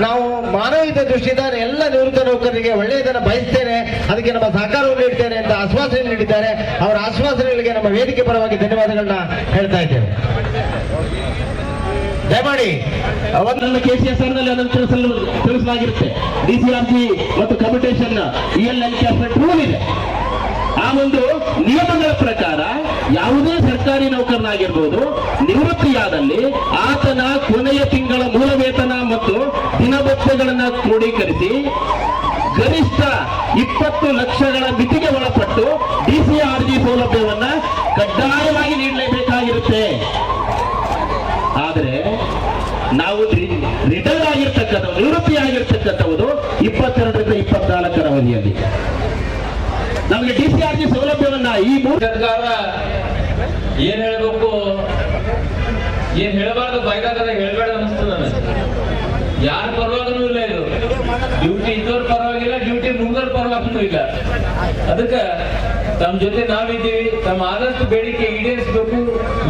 ನಾವು ಮಾನವೀಯ ದೃಷ್ಟಿಯಿಂದ ಎಲ್ಲ ನಿವೃತ್ತ ನೌಕರರಿಗೆ ಒಳ್ಳೆಯದನ್ನು ಬಯಸ್ತೇನೆ. ಅದಕ್ಕೆ ನಮ್ಮ ಸಹಕಾರವನ್ನು ನೀಡ್ತೇನೆ ಅಂತ ಆಶ್ವಾಸನೆ ನೀಡಿದ್ದಾರೆ. ಅವರ ಆಶ್ವಾಸನೆಗಳಿಗೆ ನಮ್ಮ ವೇದಿಕೆ ಪರವಾಗಿ ಧನ್ಯವಾದಗಳನ್ನ ಹೇಳ್ತಾ ಇದ್ದೇವೆ. ದಯಮಾಡಿ ಅವರನ್ನು ಕೆಸಿಎಸ್ನಲ್ಲಿ ಅದನ್ನು ತಿಳಿಸಲು ತಿಳಿಸಲಾಗಿರುತ್ತೆ. ಡಿಸಿಆರ್ಜಿ ಮತ್ತು ಕಮ್ಯುಟೇಷನ್ ಇಎಲ್ ಕ್ಯಾಪ್ ರೂಲ್ ಇದೆ. ಆ ಒಂದು ನಿಯಮಗಳ ಪ್ರಕಾರ ಯಾವುದೇ ಸರ್ಕಾರಿ ನೌಕರನಾಗಿರ್ಬೋದು ನಿವೃತ್ತಿಯಾದಲ್ಲಿ ಆತನ ಕೊನೆಯ ತಿಂಗಳ ಮೂಲ ವೇತನ ಮತ್ತು ದಿನಭತ್ಯಗಳನ್ನ ಕ್ರೋಢೀಕರಿಸಿ ಗರಿಷ್ಠ ಇಪ್ಪತ್ತು ಲಕ್ಷಗಳ ಮಿತಿಗೆ ಒಳಪಟ್ಟು ಡಿಸಿಆರ್ಜಿ ಸೌಲಭ್ಯವನ್ನ ಕಡ್ಡಾಯವಾಗಿ ನೀಡಲೇಬೇಕಾಗಿರುತ್ತೆ. ಆದರೆ ನಾವು ರಿಟೈರ್ ಆಗಿರ್ತಕ್ಕಂಥವು ನಿವೃತ್ತಿ ಆಗಿರ್ತಕ್ಕಂಥವರು ಇಪ್ಪತ್ತೆರಡರಿಂದ ಇಪ್ಪತ್ನಾಲ್ಕರ ಅವಧಿಯಲ್ಲಿ. ನಮಗೆ ಡಿ ಸಿ ಆರ್ ಜಿ ಸೌಲಭ್ಯವನ್ನ ಈ ಸರ್ಕಾರ ಏನ್ ಹೇಳ್ಬೇಕು? ಏನ್ ಹೇಳಬಾರ್ದು? ಬೈದಾಗದ ಹೇಳ್ಬೇಡ ಅನಿಸ್ತು ನನಗೆ. ಯಾರ ಪರವಾಗೂ ಇಲ್ಲ ಇದು. ಡ್ಯೂಟಿ ಇದ್ದವ್ರ ಪರವಾಗಿಲ್ಲ, ಡ್ಯೂಟಿ ಮುಗಿದವ್ರ ಪರವಾಗೂ ಇಲ್ಲ. ಅದಕ್ಕ ತಮ್ಮ ಜೊತೆ ನಾವಿದ್ದೀವಿ. ತಮ್ಮ ಆದಷ್ಟು ಬೇಡಿಕೆ ಈಡೇರಿಸಬೇಕು.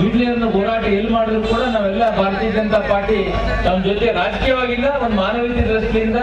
ಇಡ್ಲಿ ಅನ್ನೋ ಹೋರಾಟ ಎಲ್ಲಿ ಮಾಡಿದ್ರು ಕೂಡ ನಾವೆಲ್ಲ ಭಾರತೀಯ ಜನತಾ ಪಾರ್ಟಿ ತಮ್ಮ ಜೊತೆ ರಾಜಕೀಯವಾಗಿಲ್ಲ, ಒಂದು ಮಾನವೀಯ ದೃಷ್ಟಿಯಿಂದ.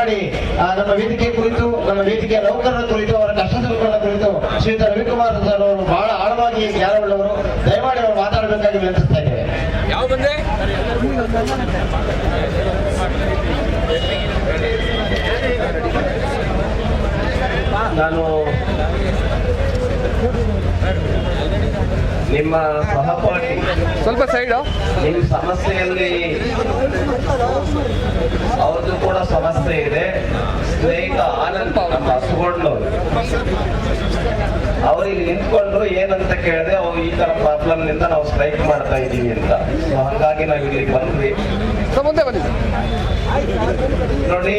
ಆ, ನಮ್ಮ ವೇದಿಕೆ ಕುರಿತು ನಮ್ಮ ವೇದಿಕೆಯ ನೌಕರರ ಕುರಿತು ಅವರ ಕಷ್ಟ ಸುಖಗಳ ಕುರಿತು ಶ್ರೀಯುತ ರವಿಕುಮಾರ್ ಸರ್ ಅವರು ಬಹಳ ಆಳವಾಗಿ ಜ್ಞಾನವುಳ್ಳವರು ದಯಮಾಡಿ ಅವರು ಮಾತಾಡಬೇಕಾಗಿ ವಿನಂತಿಸ್ತಾ ಇದ್ದೇವೆ. ನಾನು ನಿಮ್ಮ ಸಹಪಾಠಿ ಸ್ವಲ್ಪ ಸೈಡ್. ನಿಮ್ಮ ಸಮಸ್ಯೆಯಲ್ಲಿ ಅವ್ರದ್ದು ಕೂಡ ಸಮಸ್ಯೆ ಇದೆ. ಸ್ನೇಹಿತ ಆನಂದ್ ನಮ್ಮ ಹಸುಗೊಂಡವ್ರು ಅವ್ರಿಗೆ ನಿಂತ್ಕೊಂಡ್ರು ಏನಂತ ಕೇಳಿದೆ ಅವ್ರು ಈ ತರ ಪ್ರಾಬ್ಲಮ್ನಿಂದ ನಾವು ಸ್ಟ್ರೈಕ್ ಮಾಡ್ತಾ ಇದ್ದೀವಿ ಅಂತ. ಸೊ ಹಂಗಾಗಿ ನಾವು ಇಲ್ಲಿ ಬಂದ್ವಿ. ನೋಡಿ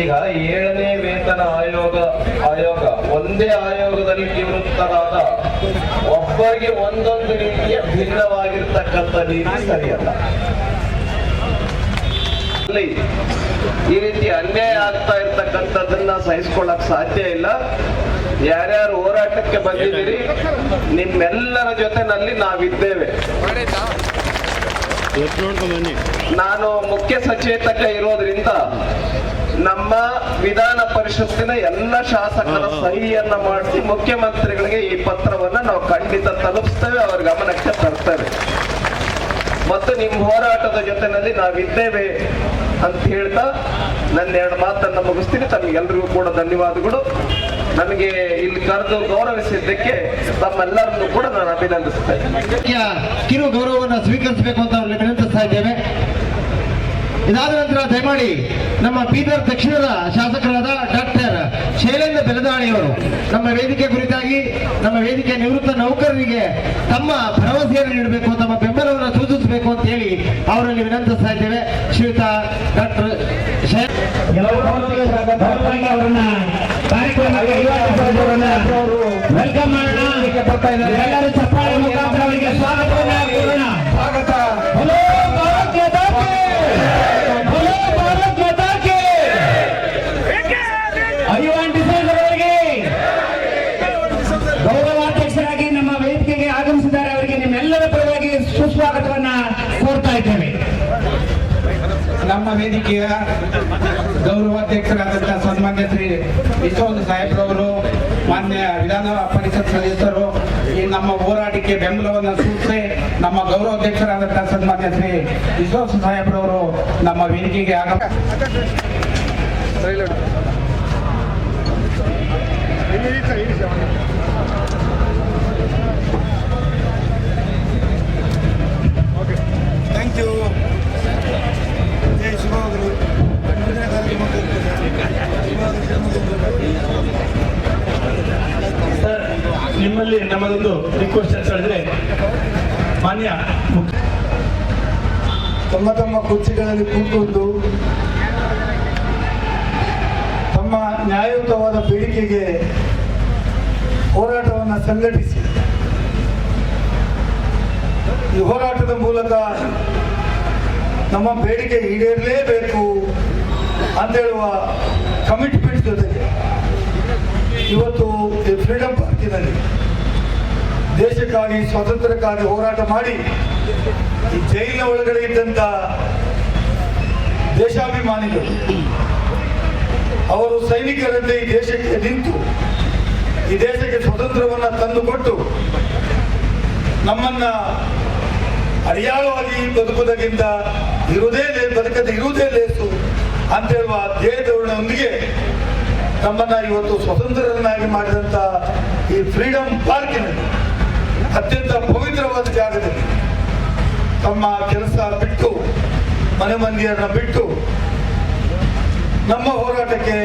ಈಗ ಏಳನೇ ವೇತನ ಆಯೋಗ ಆಯೋಗ. ಒಂದೇ ಆಯೋಗದಲ್ಲಿ ನಿವೃತ್ತರಾದ ಒಬ್ಬರಿಗೆ ಒಂದೊಂದು ರೀತಿಯ ಭಿನ್ನವಾಗಿರ್ತಕ್ಕಂಥ ನೀತಿ ಸರಿಯಲ್ಲ. ಈ ರೀತಿ ಅನ್ಯಾಯ ಆಗ್ತಾ ಇರ್ತಕ್ಕಂಥದ್ದನ್ನ ಸಹಿಸ್ಕೊಳ್ಳಕ್ ಸಾಧ್ಯ ಇಲ್ಲ. ಯಾರ್ಯಾರು ಹೋರಾಟಕ್ಕೆ ಬಂದಿದ್ದೀರಿ, ನಿಮ್ಮೆಲ್ಲರ ಜೊತೆನಲ್ಲಿ ನಾವಿದ್ದೇವೆ. ನಾನು ಮುಖ್ಯ ಸಚೇತಕ ಇರೋದ್ರಿಂದ ನಮ್ಮ ವಿಧಾನ ಪರಿಷತ್ತಿನ ಎಲ್ಲ ಶಾಸಕರ ಸಹಿಯನ್ನ ಮಾಡಿಸಿ ಮುಖ್ಯಮಂತ್ರಿಗಳಿಗೆ ಈ ಪತ್ರವನ್ನ ನಾವು ಖಂಡಿತ ತಲುಪಿಸ್ತೇವೆ ಅವ್ರ ಗಮನಕ್ಕೆ ತರ್ತೇವೆ. ಮತ್ತು ನಿಮ್ಮ ಹೋರಾಟದ ಜೊತೆನಲ್ಲಿ ನಾವಿದ್ದೇವೆ ಅಂತ ಹೇಳ್ತಾ ನನ್ನ ಎರಡು ಮಾತನ್ನ ಮುಗಿಸ್ತೀನಿ. ತಮಗೆಲ್ರಿಗೂ ಕೂಡ ಧನ್ಯವಾದಗಳು. ನನಗೆ ಇಲ್ಲಿ ಕರೆದು ಗೌರವಿಸಿದ್ದಕ್ಕೆ ತಮ್ಮೆಲ್ಲರನ್ನು ಕೂಡ ನಾನು ಅಭಿನಂದಿಸ್ತೇನೆ ಕಿರು ಗೌರವವನ್ನು ಸ್ವೀಕರಿಸಬೇಕು ಅಂತ ವಿನಂತಿಸ್ತಾ ಇದ್ದೇವೆ. ಇದಾದ ನಂತರ ದಯಮಾಡಿ ನಮ್ಮ ಬೀದರ್ ದಕ್ಷಿಣದ ಶಾಸಕರಾದ ಡಾಕ್ಟರ್ ಶೈಲೇಂದ್ರ ಬೆಲದಾಣಿಯವರು ನಮ್ಮ ವೇದಿಕೆ ಕುರಿತಾಗಿ ನಮ್ಮ ವೇದಿಕೆ ನಿವೃತ್ತ ನೌಕರರಿಗೆ ತಮ್ಮ ಭರವಸೆಯನ್ನು ನೀಡಬೇಕು ತಮ್ಮ ಬೆಂಬಲವನ್ನು ಸೂಚಿಸಬೇಕು ಅಂತ ಹೇಳಿ ಅವರಲ್ಲಿ ವಿನಂತಿಸ್ತಾ ಇದ್ದೇವೆ. ಶ್ರೀಯುತ ಡಾಕ್ಟರ್ ವೆಲ್ಕಮ್ ಮಾಡೋಣ. ಎಲ್ಲರೂ ಚಪ್ಪಾಳೆ ಮುಖಾಂತರ ಅವರಿಗೆ ಸ್ವಾಗತವನ್ನ ಕೋರೋಣ ಸ್ವಾಗತ ಹಲೋ ಭಾರತ್ ಮಾತಾ ಕಿ! ಹಲೋ ಭಾರತ್ ಮಾತಾ ಕಿ! ಐವಾನ್ ಡಿಸೈನರ್ ಅವರಿಗೆ ಗೌರವಾಧ್ಯಕ್ಷರಾಗಿ ನಮ್ಮ ವೇದಿಕೆಗೆ ಆಗಮಿಸಿದ್ದಾರೆ ಅವರಿಗೆ ನಿಮ್ಮೆಲ್ಲರ ಪರವಾಗಿ ಸುಸ್ವಾಗತವನ್ನ ಕೋರ್ತಾ ಇದ್ದೇವೆ ನಮ್ಮ ವೇದಿಕೆಯ ಗೌರವಾಧ್ಯಕ್ಷರಾದಂತಹ ಸನ್ಮಾನ್ಯ ಶ್ರೀ ವಿಶ್ವನಾಥ ಸಾಹೇಬ್ರವರು, ಮಾನ್ಯ ವಿಧಾನ ಪರಿಷತ್ ಸದಸ್ಯರು, ಈ ನಮ್ಮ ಹೋರಾಟಕ್ಕೆ ಬೆಂಬಲವನ್ನು ಸೂಚಿಸಿ ನಮ್ಮ ಗೌರವಾಧ್ಯಕ್ಷರಾದಂತಹ ಸನ್ಮಾನ್ಯ ಶ್ರೀ ವಿಶ್ವನಾಥ ಸಾಹೇಬ್ರವರು ನಮ್ಮ ವೇದಿಕೆಗೆ ಆಗ ಥ್ಯಾಂಕ್ ಯು ಸರ್ ನಿಮ್ಮಲ್ಲಿ ನಮ್ಮದೊಂದು ರಿಕ್ವೆಸ್ಟ್ ಅಂತ ಹೇಳಿದ್ರೆ ಮಾನ್ಯ ತಮ್ಮ ತಮ್ಮ ಕುರ್ಚಿಗಳಲ್ಲಿ ಕೂತ್ಕೊಂಡು ತಮ್ಮ ನ್ಯಾಯಯುತವಾದ ಬೇಡಿಕೆಗೆ ಹೋರಾಟವನ್ನು ಸಂಘಟಿಸಿ. ಈ ಹೋರಾಟದ ಮೂಲಕ ನಮ್ಮ ಬೇಡಿಕೆ ಈಡೇರಲೇಬೇಕು ಅಂತೇಳುವ ಕಮಿಟ್ಮೆಂಟ್ ಜೊತೆಗೆ. ಇವತ್ತು ಈ ಫ್ರೀಡಂ ಪಾರ್ಕಿನಲ್ಲಿ ದೇಶಕ್ಕಾಗಿ, ಸ್ವಾತಂತ್ರ್ಯಕ್ಕಾಗಿ ಹೋರಾಟ ಮಾಡಿ, ಈ ಜೈಲಿನ ಒಳಗಡೆ ಇದ್ದಂಥ ದೇಶಾಭಿಮಾನಿಗಳು, ಅವರು ಸೈನಿಕರಂತೆ ದೇಶಕ್ಕೆ ನಿಂತು, ಈ ದೇಶಕ್ಕೆ ಸ್ವಾತಂತ್ರ್ಯವನ್ನು ತಂದುಕೊಟ್ಟು, ನಮ್ಮನ್ನ ಅಡಿಯಾಳವಾಗಿ ಬದುಕುವುದಕ್ಕಿಂತ ಇರುವುದೇ ಬದುಕದೆ ಇರುವುದೇ ಲೇಸು. ಅಂತ ಹೇಳುವ ಧೋರಣೆಯೊಂದಿಗೆ ನಮ್ಮನ್ನ ಇವತ್ತು ಸ್ವತಂತ್ರರನ್ನಾಗಿ ಮಾಡಿದಂತ ಈ ಫ್ರೀಡಂ ಪಾರ್ಕಿನಲ್ಲಿ ಅತ್ಯಂತ ಪವಿತ್ರವಾದ ಜಾಗದಲ್ಲಿ ತಮ್ಮ ಕೆಲಸ ಬಿಟ್ಟು, ಮನೆ ಮಂದಿಯನ್ನ ಬಿಟ್ಟು ನಮ್ಮ ಹೋರಾಟಕ್ಕೆ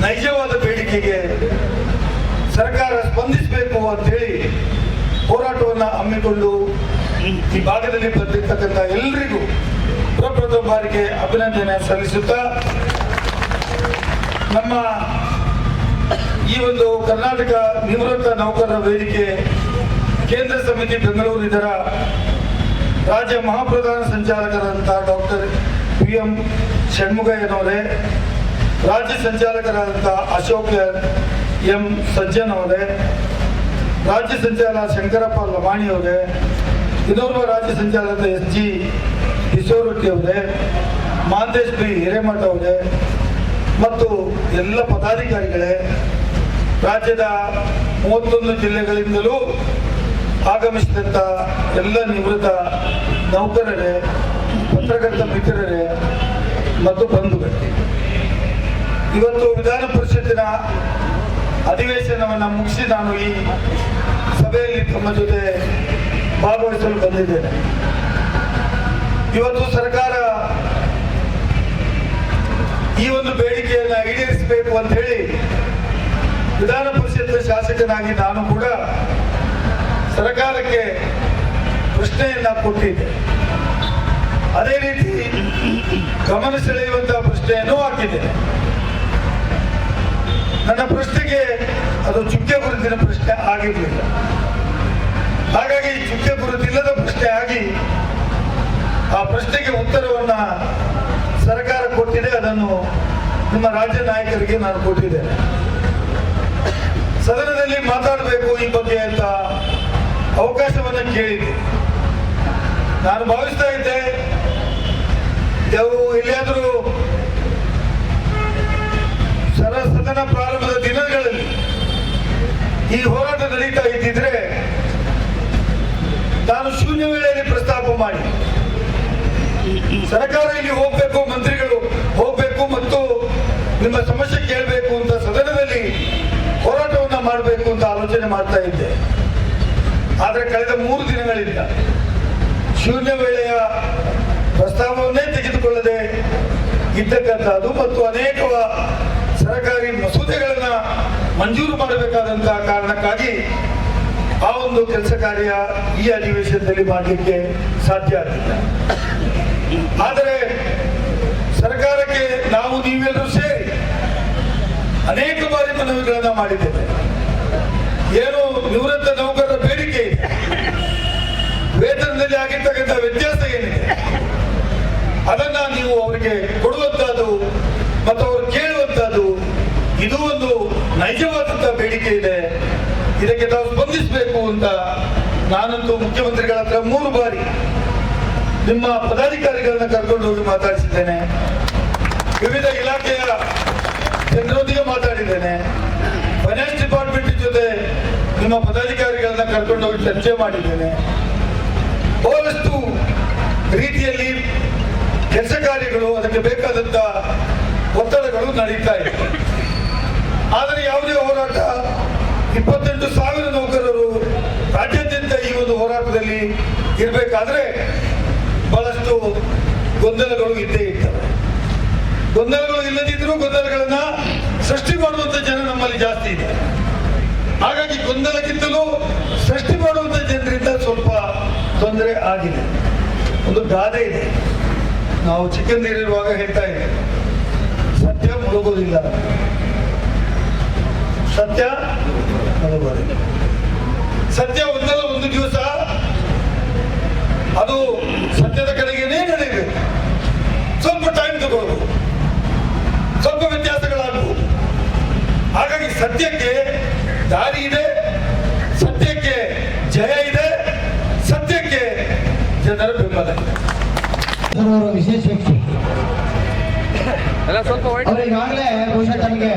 ನೈಜವಾದ ಬೇಡಿಕೆಗೆ ಸರ್ಕಾರ ಸ್ಪಂದಿಸಬೇಕು ಅಂತೇಳಿ ಹೋರಾಟವನ್ನು ಹಮ್ಮಿಕೊಂಡು ಈ ಭಾಗದಲ್ಲಿ ಬಂದಿರ್ತಕ್ಕಂಥ ಎಲ್ಲರಿಗೂ ಪ್ರಪ್ರಥಮ ಬಾರಿಗೆ ಅಭಿನಂದನೆ ಸಲ್ಲಿಸುತ್ತಾ ನಮ್ಮ ಈ ಒಂದು ಕರ್ನಾಟಕ ನಿವೃತ್ತ ನೌಕರರ ವೇದಿಕೆ ಕೇಂದ್ರ ಸಮಿತಿ ಬೆಂಗಳೂರು ಇದರ ರಾಜ್ಯ ಮಹಾಪ್ರಧಾನ ಸಂಚಾಲಕರಾದಂಥ ಡಾಕ್ಟರ್ ಪಿ ಎಂ ಷಣ್ಮುಗಯ್ಯನವರೇ, ರಾಜ್ಯ ಸಂಚಾಲಕರಾದಂಥ ಅಶೋಕ್ ಎಂ ಸಜ್ಜನ್ ಅವರೇ, ರಾಜ್ಯ ಸಂಚಾಲಕ ಶಂಕರಪ್ಪ ಲಮಾಣಿ ಅವರೇ, ಇನ್ನೋರ್ವ ರಾಜ್ಯ ಸಂಚಾಲಕ ಎಸ್ ಜಿ ಕಿಶೋರೊಟ್ಟಿ ಅವರೇ, ಮಾಂತೇಶ್ ಹಿರೇಮಠ ಅವರೇ, ಮತ್ತು ಎಲ್ಲ ಪದಾಧಿಕಾರಿಗಳೇ, ರಾಜ್ಯದ ಮೂವತ್ತೊಂದು ಜಿಲ್ಲೆಗಳಿಂದಲೂ ಆಗಮಿಸಿದಂಥ ಎಲ್ಲ ನಿವೃತ್ತ ನೌಕರರೇ, ಪತ್ರಕರ್ತ ಮಿತ್ರರೇ, ಮತ್ತು ಬಂಧುಗಳೇ. ಇವತ್ತು ವಿಧಾನ ಪರಿಷತ್ತಿನ ಅಧಿವೇಶನವನ್ನು ಮುಗಿಸಿ ನಾನು ಈ ಸಭೆಯಲ್ಲಿ ತಮ್ಮ ಜೊತೆ ಭಾಗವಹಿಸಲು ಬಂದಿದ್ದೇನೆ. ಇವತ್ತು ಸರ್ಕಾರ ಈ ಒಂದು ಬೇಡಿಕೆಯನ್ನ ಈಡೇರಿಸಬೇಕು ಅಂತ ಹೇಳಿ ವಿಧಾನ ಪರಿಷತ್ ಶಾಸಕನಾಗಿ ನಾನು ಕೂಡ ಸರ್ಕಾರಕ್ಕೆ ಪ್ರಶ್ನೆಯನ್ನ ಕೊಟ್ಟಿದ್ದೆ. ಅದೇ ರೀತಿ ಗಮನ ಸೆಳೆಯುವಂತಹ ಪ್ರಶ್ನೆಯನ್ನು ಹಾಕಿದೆ ನನ್ನ ಪ್ರಶ್ನೆಗೆ ಅದು ಚುಕ್ಕೆ ಗುರುತಿನ ಪ್ರಶ್ನೆ ಆಗಿರಲಿಲ್ಲ. ಹಾಗಾಗಿ ಚುಕ್ಕೆ ಗುರುತಿಲ್ಲದ ಪ್ರಶ್ನೆ ಆಗಿ ಆ ಪ್ರಶ್ನೆಗೆ ಉತ್ತರವನ್ನ ಸರ್ಕಾರ ಕೊಟ್ಟಿದೆ, ಅದನ್ನು ನಿಮ್ಮ ರಾಜ್ಯ ನಾಯಕರಿಗೆ ನಾನು ಕೊಟ್ಟಿದ್ದೇನೆ. ಸದನದಲ್ಲಿ ಮಾತಾಡಬೇಕು ಈ ಬಗ್ಗೆ ಅಂತ ಅವಕಾಶವನ್ನ ಕೇಳಿದೆ ನಾನು ಭಾವಿಸ್ತಾ ಇದ್ದೆ ಎಲ್ಲಿಯಾದರೂ ಸರ ಸದನ ಪ್ರಾರಂಭದ ದಿನಗಳಲ್ಲಿ ಈ ಹೋರಾಟ ನಡೀತಾ ಇದ್ದಿದ್ರೆ ನಾನು ಶೂನ್ಯ ವೇಳೆಯಲ್ಲಿ ಪ್ರಸ್ತಾಪ ಮಾಡಿ. ಸರ್ಕಾರ ಇಲ್ಲಿ ಹೋಗ್ಬೇಕು, ಮಂತ್ರಿಗಳು ಹೋಗ್ಬೇಕು ಮತ್ತು ನಿಮ್ಮ ಸಮಸ್ಯೆ ಕೇಳಬೇಕು ಅಂತ ಸದನದಲ್ಲಿ ಹೋರಾಟವನ್ನ ಮಾಡಬೇಕು ಅಂತ ಆಲೋಚನೆ ಮಾಡ್ತಾ ಇದ್ದೆ. ಆದ್ರೆ ಕಳೆದ ಮೂರು ದಿನಗಳಿಂದ ಶೂನ್ಯ ವೇಳೆಯ ಪ್ರಸ್ತಾವವನ್ನೇ ತೆಗೆದುಕೊಳ್ಳದೆ ಇದ್ದಕ್ಕಂಥದ್ದು ಮತ್ತು ಅನೇಕ ಸರ್ಕಾರಿ ಮಸೂದೆಗಳನ್ನ ಮಂಜೂರು ಮಾಡಬೇಕಾದಂತಹ ಕಾರಣಕ್ಕಾಗಿ ಆ ಒಂದು ಕೆಲಸ ಕಾರ್ಯ ಈ ಅಧಿವೇಶನದಲ್ಲಿ ಮಾಡಲಿಕ್ಕೆ ಸಾಧ್ಯ ಆಗಿಲ್ಲ ಆದರೆ ಸರ್ಕಾರಕ್ಕೆ ನಾವು ನೀವೆಲ್ಲರೂ ಸೇರಿ ಅನೇಕ ಬಾರಿ ಮನವಿಗಳನ್ನು ಮಾಡಿದ್ದೇವೆ. ಏನು ನಿವೃತ್ತ ನೌಕರರ ಬೇಡಿಕೆ ವೇತನದಲ್ಲಿ ಆಗಿರ್ತಕ್ಕಂಥ ವ್ಯತ್ಯಾಸ ಏನಿದೆ? ಅದನ್ನ ನೀವು ಅವರಿಗೆ ಕೊಡುವಂತಹದ್ದು ಮತ್ತು ಅವರು ಕೇಳುವಂತಹದ್ದು ಇದು ಒಂದು ನೈಜವಾದಂತಹ ಬೇಡಿಕೆ ಇದೆ. ಇದಕ್ಕೆ ನಾವು ಸ್ಪಂದಿಸಬೇಕು ಅಂತ ನಾನಂತೂ ಮುಖ್ಯಮಂತ್ರಿಗಳ ಹತ್ರ ಮೂರು ಬಾರಿ ನಿಮ್ಮ ಪದಾಧಿಕಾರಿಗಳನ್ನ ಕರ್ಕೊಂಡು ಹೋಗಿ ಮಾತಾಡಿಸಿದ್ದೇನೆ. ವಿವಿಧ ಇಲಾಖೆಯ ಜನರೊಂದಿಗೆ ಮಾತಾಡಿದ್ದೇನೆ. ಫೈನಾನ್ಸ್ ಡಿಪಾರ್ಟ್ಮೆಂಟ್ ಜೊತೆ ನಿಮ್ಮ ಪದಾಧಿಕಾರಿಗಳನ್ನ ಕರ್ಕೊಂಡು ಹೋಗಿ ಚರ್ಚೆ ಮಾಡಿದ್ದೇನೆ. ಬಹಳಷ್ಟು ರೀತಿಯಲ್ಲಿ ಕೆಲಸ ಕಾರ್ಯಗಳು, ಅದಕ್ಕೆ ಬೇಕಾದಂತ ಒತ್ತಡಗಳು ನಡೀತಾ ಇದೆ. ಆದರೆ ಯಾವುದೇ ಹೋರಾಟ ಇಪ್ಪತ್ತೆಂಟು ಸಾವಿರ ನೌಕರರು ರಾಜ್ಯಾದ್ಯಂತ ಈ ಒಂದು ಹೋರಾಟದಲ್ಲಿ ಇರಬೇಕಾದ್ರೆ ಗೊಂದಲಗಳು ಇದ್ದೇ ಇರ್ತವೆ. ಗೊಂದಲಗಳು ಇಲ್ಲದಿದ್ರೂ ಗೊಂದಲಗಳನ್ನ ಸೃಷ್ಟಿ ಮಾಡುವಂತ ಜನ ನಮ್ಮಲ್ಲಿ ಜಾಸ್ತಿ ಇದೆ. ಹಾಗಾಗಿ ಗೊಂದಲಕ್ಕಿಂತಲೂ ಸೃಷ್ಟಿ ಮಾಡುವಂತ ಜನರಿಂದ ಸ್ವಲ್ಪ ತೊಂದರೆ ಆಗಿದೆ. ಒಂದು ಗಾದೆ ಇದೆ. ನಾವು ಚಿಕ್ಕಂದಿರುವಾಗ ಹೇಳ್ತಾ ಇದ್ದೇವೆ ಸತ್ಯ ಮುಳುಗೋದಿಲ್ಲ ಸತ್ಯ ಮುಳುಗೋದಿಲ್ಲ ಸತ್ಯ ಒಂದಲ್ಲ ಒಂದು ದಿವಸ, ಅದು ಸತ್ಯಕ್ಕೆ ದಾರಿ ಇದೆ ಸತ್ಯಕ್ಕೆ ಜಯ ಇದೆ ಸತ್ಯಕ್ಕೆ ಜನರ ಬೆಂಬಲ ಅವರು ವಿಶೇಷ ವ್ಯಕ್ತಿ ಈಗಾಗಲೇ ಬಹುಶಃ ತಮಗೆ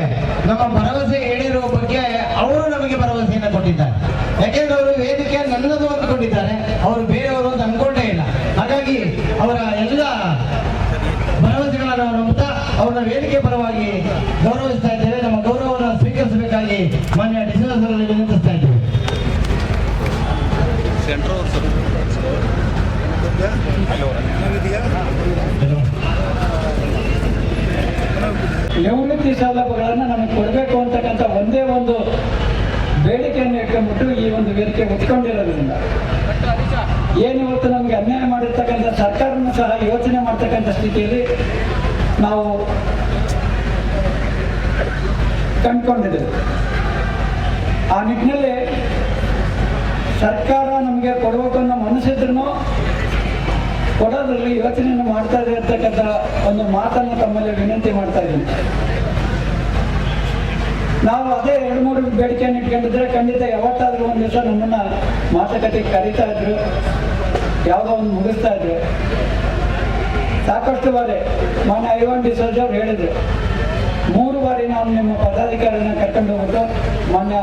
ನಮ್ಮ ಭರವಸೆ ಹೇಳಿರುವ ಬಗ್ಗೆ ಅವರು ನಮಗೆ ಭರವಸೆಯನ್ನು ಕೊಟ್ಟಿದ್ದಾರೆ ಯಾಕೆಂದ್ರೆ ಅವರು ವೇದಿಕೆ ನನ್ನದು ಅಂದ್ಕೊಂಡಿದ್ದಾರೆ ಅವರು ಬೇರೆಯವರು ಅಂತ ಅನ್ಕೊಂಡೇ ಇಲ್ಲ ಹಾಗಾಗಿ ಅವರ ಎಲ್ಲ ಭರವಸೆಗಳನ್ನು ನಾವು ನಂಬುತ್ತಾ ಅವರ ವೇದಿಕೆ ಪರವಾಗಿ ಗೌರವಿಸ್ತಾ ಇದ್ದೇವೆ ನಮ್ಮ ಗೌರವವನ್ನು ಸ್ವೀಕರಿಸಬೇಕಾಗಿ ಮಾನ್ಯ ಡಿಸಿಎಸ್ ಅವರಲ್ಲಿ ವಿನಂತಿಸ್ತಾ ಇದ್ದೇವೆ ನಿವೃತ್ತಿ ಸೌಲಭ್ಯಗಳನ್ನು ನಮಗೆ ಕೊಡಬೇಕು ಅಂತಕ್ಕಂಥ ಒಂದೇ ಒಂದು ಬೇಡಿಕೆಯನ್ನು ಇಟ್ಕೊಂಡ್ಬಿಟ್ಟು ಈ ಒಂದು ವೇದಿಕೆ ಏನು ಇವತ್ತು ನಮಗೆ ಅನ್ಯಾಯ ಮಾಡಿರ್ತಕ್ಕಂಥ ಸರ್ಕಾರನ ಸಹ ಯೋಚನೆ ಮಾಡ್ತಕ್ಕಂಥ ಸ್ಥಿತಿಯಲ್ಲಿ ನಾವು ಕಂಡ್ಕೊಂಡಿದ್ದೇವೆ. ಆ ನಿಟ್ಟಿನಲ್ಲಿ ಸರ್ಕಾರ ನಮಗೆ ಕೊಡಬೇಕು ಅನ್ನೋ ಮನಸ್ಸಿದ್ರೂ ಕೊಡೋದ್ರಲ್ಲಿ ಯೋಚನೆಯನ್ನು ಮಾಡ್ತಾ ಇದೆ ಅಂತಕ್ಕಂಥ ಒಂದು ಮಾತನ್ನು ತಮ್ಮಲ್ಲಿ ವಿನಂತಿ ಮಾಡ್ತಾ ಇದ್ದೀನಿ. ನಾವು ಅದೇ ಎರಡು ಮೂರು ಬೇಡಿಕೆಯನ್ನು ಇಟ್ಕೊಂಡಿದ್ರೆ ಖಂಡಿತ ಯಾವತ್ತಾದ್ರೂ ಒಂದು ದಿವಸ ನಮ್ಮನ್ನ ಮಾತುಕತೆಗೆ ಕರಿತಾ ಇದ್ರು, ಯಾವುದೋ ಒಂದು ಮುಗಿಸ್ತಾ ಇದ್ರು. ಸಾಕಷ್ಟು ಬಾರಿ ಮಾನ್ಯ ಐವನ್ ಡಿಸೋಜ್ ಅವ್ರು ಹೇಳಿದ್ರು, ಮೂರು ಬಾರಿ ನಾನು ನಿಮ್ಮ ಪದಾಧಿಕಾರಿಗಳನ್ನ ಕರ್ಕೊಂಡು ಹೋಗ್ಬಿಟ್ಟು ಮಾನ್ಯ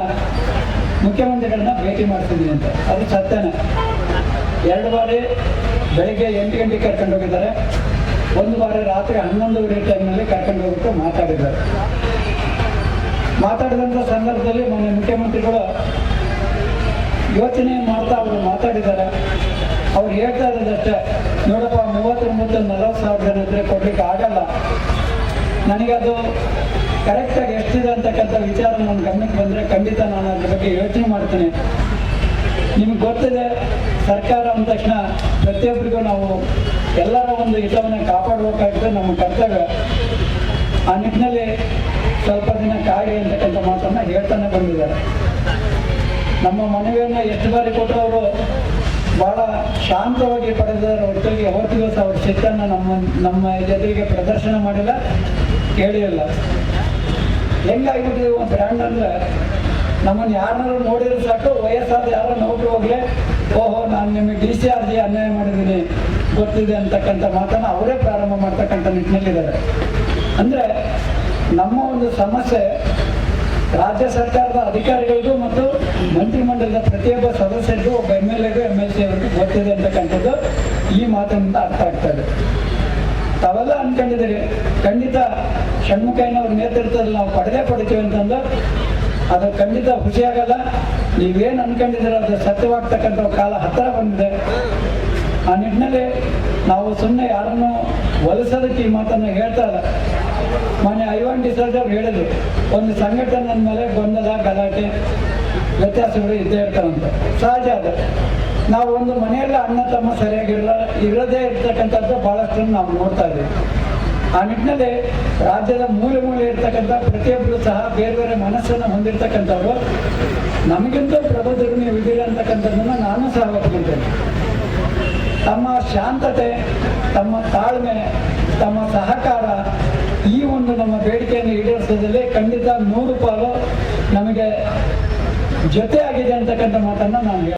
ಮುಖ್ಯಮಂತ್ರಿಗಳನ್ನ ಭೇಟಿ ಮಾಡ್ತಿದ್ದೀನಿ ಅಂತ. ಅದು ಸತ್ಯನೇ. ಎರಡು ಬಾರಿ ಬೆಳಿಗ್ಗೆ ಎಂಟು ಗಂಟೆಗೆ ಕರ್ಕೊಂಡು ಹೋಗಿದ್ದಾರೆ. ಒಂದು ಬಾರಿ ರಾತ್ರಿ ಹನ್ನೊಂದುವರೆ ಟೈಮ್ನಲ್ಲಿ ಕರ್ಕೊಂಡು ಹೋಗ್ಬಿಟ್ಟು ಮಾತಾಡಿದ್ದಾರೆ. ಮಾತಾಡಿದಂಥ ಸಂದರ್ಭದಲ್ಲಿ ಮೊನ್ನೆ ಮುಖ್ಯಮಂತ್ರಿಗಳು ಯೋಚನೆ ಮಾಡ್ತಾ ಅವರು ಮಾತಾಡಿದ್ದಾರೆ. ಅವ್ರು ಹೇಳ್ತಾ ಇರೋದಷ್ಟೇ ನೋಡಪ್ಪ, ಮೂವತ್ತೊಂಬತ್ತು, ನಲವತ್ತು ಸಾವಿರ ಜನ ಇದ್ರೆ ಕೊಡ್ಲಿಕ್ಕೆ ಆಗಲ್ಲ. ನನಗದು ಕರೆಕ್ಟಾಗಿ ಎಷ್ಟಿದೆ ಅಂತಕ್ಕಂಥ ವಿಚಾರ ನನ್ನ ಗಮನಕ್ಕೆ ಬಂದರೆ ಖಂಡಿತ ನಾನು ಅದ್ರ ಬಗ್ಗೆ ಯೋಚನೆ ಮಾಡ್ತೀನಿ. ನಿಮ್ಗೆ ಗೊತ್ತಿದೆ ಸರ್ಕಾರ ಅಂದ ತಕ್ಷಣ ಪ್ರತಿಯೊಬ್ಬರಿಗೂ ನಾವು ಎಲ್ಲರ ಒಂದು ಹಿತವನ್ನು ಕಾಪಾಡಬೇಕಾಗಿದೆ ನಮ್ಮ ಕರ್ತವ್ಯ. ಆ ನಿಟ್ಟಿನಲ್ಲಿ ಸ್ವಲ್ಪ ದಿನ ಕಾಯಿ ಅಂತಕ್ಕಂಥ ಮಾತನ್ನು ಹೇಳ್ತಾನೆ ಬಂದಿದ್ದಾರೆ. ನಮ್ಮ ಮನವಿಯನ್ನು ಎಷ್ಟು ಬಾರಿ ಕೊಟ್ಟರು ಅವರು ಬಹಳ ಶಾಂತವಾಗಿ ಪಡೆದಿದ್ದಾರೆ. ಹೊರತಾಗಿ ಯಾವತ್ತಿಗೂ ಸಹ ಅವ್ರ ಸಿಟ್ಟನ್ನು ನಮ್ಮ ನಮ್ಮ ಎದುರಿಗೆ ಪ್ರದರ್ಶನ ಮಾಡಿಲ್ಲ, ಕೇಳಿಲ್ಲ. ಹೆಂಗಾಗ್ಬಿಟ್ಟಿದೆ ಒಂದು ಬ್ರ್ಯಾಂಡ್ ಅಂದರೆ ನಮ್ಮನ್ನು ಯಾರನ್ನಾರು ನೋಡಿದ್ರೆ ಸಾಕು, ವಯಸ್ಸಾದ ಯಾರೋ ನೋಡ್ರು ಹೋಗ್ಲಿ ಓಹೋ, ನಾನು ನಿಮಗೆ ಡಿ ಸಿ ಆರ್ ಜಿ ಅನ್ಯಾಯ ಮಾಡಿದ್ದೀನಿ. ಗೊತ್ತಿದೆ ಅಂತಕ್ಕಂಥ ಮಾತನ್ನು ಅವರೇ ಪ್ರಾರಂಭ ಮಾಡ್ತಕ್ಕಂಥ ನಿಟ್ಟಿನಲ್ಲಿದ್ದಾರೆ. ಅಂದರೆ ನಮ್ಮ ಒಂದು ಸಮಸ್ಯೆ ರಾಜ್ಯ ಸರ್ಕಾರದ ಅಧಿಕಾರಿಗಳಿಗೂ ಮತ್ತು ಮಂತ್ರಿಮಂಡಲದ ಪ್ರತಿಯೊಬ್ಬ ಸದಸ್ಯರಿಗೂ, ಒಬ್ಬ ಎಂ ಎಲ್ ಎಗೂ, ಎಂ ಎಲ್ ಸಿ ಅವರಿಗೂ ಗೊತ್ತಿದೆ ಅಂತಕ್ಕಂಥದ್ದು ಈ ಮಾತಿನಿಂದ ಅರ್ಥ ಆಗ್ತಾ ಇದೆ. ತಾವೆಲ್ಲ ಅನ್ಕೊಂಡಿದ್ದೀರಿ, ಖಂಡಿತ ಷಣ್ಮುಖಯ್ಯನವ್ರ ನೇತೃತ್ವದಲ್ಲಿ ನಾವು ಪಡೆದೇ ಪಡಿತೀವಿ ಅಂತಂದು ಅದು ಖಂಡಿತ ಖುಷಿಯಾಗಲ್ಲ ನೀವೇನು ಅನ್ಕೊಂಡಿದ್ದೀರೋ ಅದು ಸತ್ಯವಾಗ್ತಕ್ಕಂಥ ಕಾಲ ಹತ್ತಿರ ಬಂದಿದೆ. ಆ ನಿಟ್ಟಿನಲ್ಲಿ ನಾವು ಸುಮ್ಮನೆ ಯಾರನ್ನು ಒಲಿಸೋದಕ್ಕೆ ಈ ಮಾತನ್ನು ಹೇಳ್ತಾ ಇಲ್ಲ. ಮೊನ್ನೆ ಐವನ್ ಡಿಸೋಜ್ ಅವ್ರು ಹೇಳಿದ್ರು, ಒಂದು ಸಂಘಟನೆ ಮೇಲೆ ಗೊಂದಲ, ಗಲಾಟೆ, ವ್ಯತ್ಯಾಸಗಳು ಇದ್ದೇ ಇರ್ತಾವಂತ ಸಹಜ ಅದು. ನಾವು ಒಂದು ಮನೆಯಲ್ಲಿ ಅಣ್ಣ ತಮ್ಮ ಸರಿಯಾಗಿರಲ್ಲ ಇರದೇ ಇರ್ತಕ್ಕಂಥದ್ದು ಭಾಳಷ್ಟು ನಾವು ನೋಡ್ತಾ ಇದ್ದೀವಿ. ಆ ನಿಟ್ಟಿನಲ್ಲಿ ರಾಜ್ಯದ ಮೂಲೆ ಮೂಲೆ ಇರ್ತಕ್ಕಂಥ ಪ್ರತಿಯೊಬ್ಬರು ಸಹ ಬೇರೆ ಬೇರೆ ಮನಸ್ಸನ್ನು ಹೊಂದಿರತಕ್ಕಂಥವ್ರು, ನಮಗಿಂತ ಪ್ರಬುದ್ಧರು ನೀವು ಇದ್ದೀರ ಅಂತಕ್ಕಂಥದ್ದನ್ನು ನಾನು ಸಹ ಒಪ್ಕೊಳ್ತೇನೆ ತಮ್ಮ ಶಾಂತತೆ, ತಮ್ಮ ತಾಳ್ಮೆ, ತಮ್ಮ ಸಹಕಾರ ಈ ಒಂದು ನಮ್ಮ ಬೇಡಿಕೆಯನ್ನು ಈಡೇರಿಸೋದ್ರಲ್ಲಿ ಖಂಡಿತ ನೂರು ಪಾಲು ನಮಗೆ ಜೊತೆ ಆಗಿದೆ ಅಂತಕ್ಕಂಥ ಮಾತನ್ನು ನಾನು.